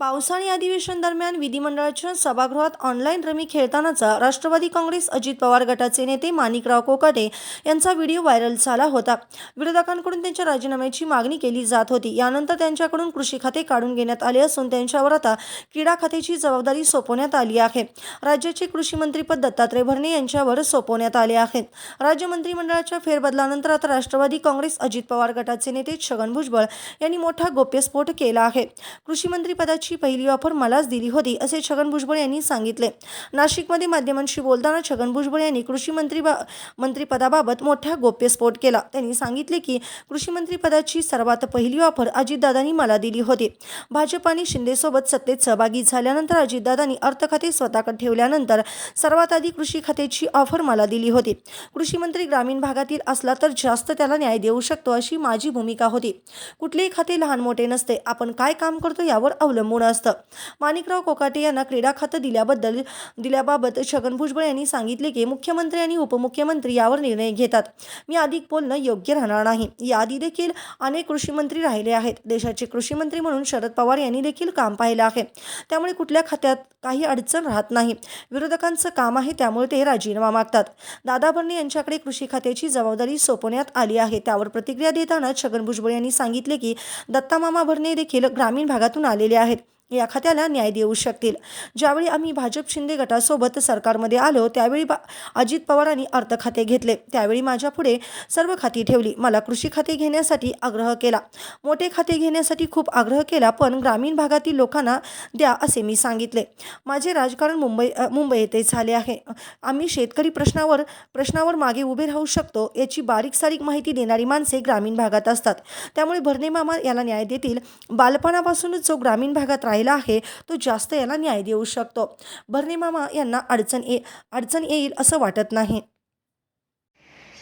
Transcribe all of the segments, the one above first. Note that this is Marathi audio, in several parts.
पावसाळी अधिवेशन दरम्यान विधिमंडळाच्या सभागृहात ऑनलाईन रमी खेळतानाचा राष्ट्रवादी काँग्रेस अजित पवार गटाचे नेते माणिकराव कोकाटे यांचा व्हिडिओ व्हायरल झाला होता. विरोधकांकडून त्यांच्या राजीनाम्याची मागणी केली जात होती. यानंतर त्यांच्याकडून कृषी खाते काढून घेण्यात आले असून त्यांच्यावर आता क्रीडा खात्याची जबाबदारी सोपवण्यात आली आहे. राज्याचे कृषी मंत्रीपद दत्तात्रय भरणे यांच्यावर सोपवण्यात आले आहे राज्य मंत्रिमंडळाच्या फेरबदलानंतर आता राष्ट्रवादी काँग्रेस अजित पवार गटाचे नेते छगन भुजबळ यांनी मोठा गोप्यस्फोट केला आहे. कृषी मंत्रीपदाची पहिली ऑफर मलाच दिली होती असे छगन भुजबळ यांनी सांगितले. नाशिकमध्ये माध्यमांशी बोलताना छगन भुजबळ यांनी कृषी मंत्री बा मंत्रिपदाबाबत मोठा गोप्यस्फोट केला. त्यांनी सांगितले की कृषी मंत्रिपदाची सर्वात पहिली ऑफर अजितदादांनी मला दिली होती. भाजप आणि शिंदेसोबत सत्तेत सहभागी झाल्यानंतर अजितदादांनी अर्थ खाते स्वतःकडे ठेवल्यानंतर सर्वात आधी कृषी खात्याची ऑफर मला दिली होती. कृषी मंत्री ग्रामीण भागातील असला तर जास्त त्याला न्याय देऊ शकतो अशी माझी भूमिका होती. कुठलेही खाते लहान मोठे नसते. आपण काय काम करतो यावर अवलंबून असतं. माणिकराव कोकाटे यांना क्रीडा खातं दिल्याबद्दल दिल्याबाबत छगन भुजबळ यांनी सांगितले की मुख्यमंत्री आणि उपमुख्यमंत्री यावर निर्णय घेतात. मी अधिक बोलणं योग्य राहणार नाही. याआधी देखील अनेक कृषी मंत्री राहिले आहेत. देशाचे कृषी मंत्री म्हणून शरद पवार यांनी देखील काम पाहिलं आहे. त्यामुळे कुठल्या खात्यात काही अडचण राहत नाही. विरोधकांचं काम आहे त्यामुळे ते राजीनामा मागतात. दादा भरणे यांच्याकडे कृषी खात्याची जबाबदारी सोपवण्यात आली आहे. त्यावर प्रतिक्रिया देताना छगन भुजबळ यांनी सांगितले की दत्तामामा भरणे देखील ग्रामीण भागातून आलेले आहेत. या खात्याला न्याय देऊ शकतील. ज्यावेळी आम्ही भाजप शिंदे गटासोबत सरकारमध्ये आलो त्यावेळी बा अजित पवारांनी अर्थ खाते घेतले. त्यावेळी माझ्यापुढे सर्व खाती ठेवली. मला कृषी खाते घेण्यासाठी आग्रह केला. मोठे खाते घेण्यासाठी खूप आग्रह केला पण ग्रामीण भागातील लोकांना द्या असे मी सांगितले. माझे राजकारण मुंबई मुंबई येथे झाले आहे. आम्ही शेतकरी प्रश्नावर प्रश्नावर मागे उभे राहू शकतो याची बारीक सारीक माहिती देणारी माणसे ग्रामीण भागात असतात. त्यामुळे भरणे मामा याला न्याय देतील. बालपणापासूनच जो ग्रामीण भागात राहिला राहिला आहे तो जास्त याला न्याय देऊ शकतो. भरणे मामा यांना अडचण ये अडचण येईल असं वाटत नाही.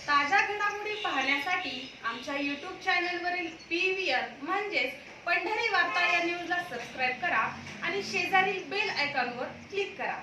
ताज्या घडामोडी पाहण्यासाठी आमच्या यूट्यूब चॅनलवरील पी व्ही आर म्हणजेच पंढरी वार्ता या न्यूजला सबस्क्राईब करा आणि शेजारील बेल आयकॉनवर क्लिक करा.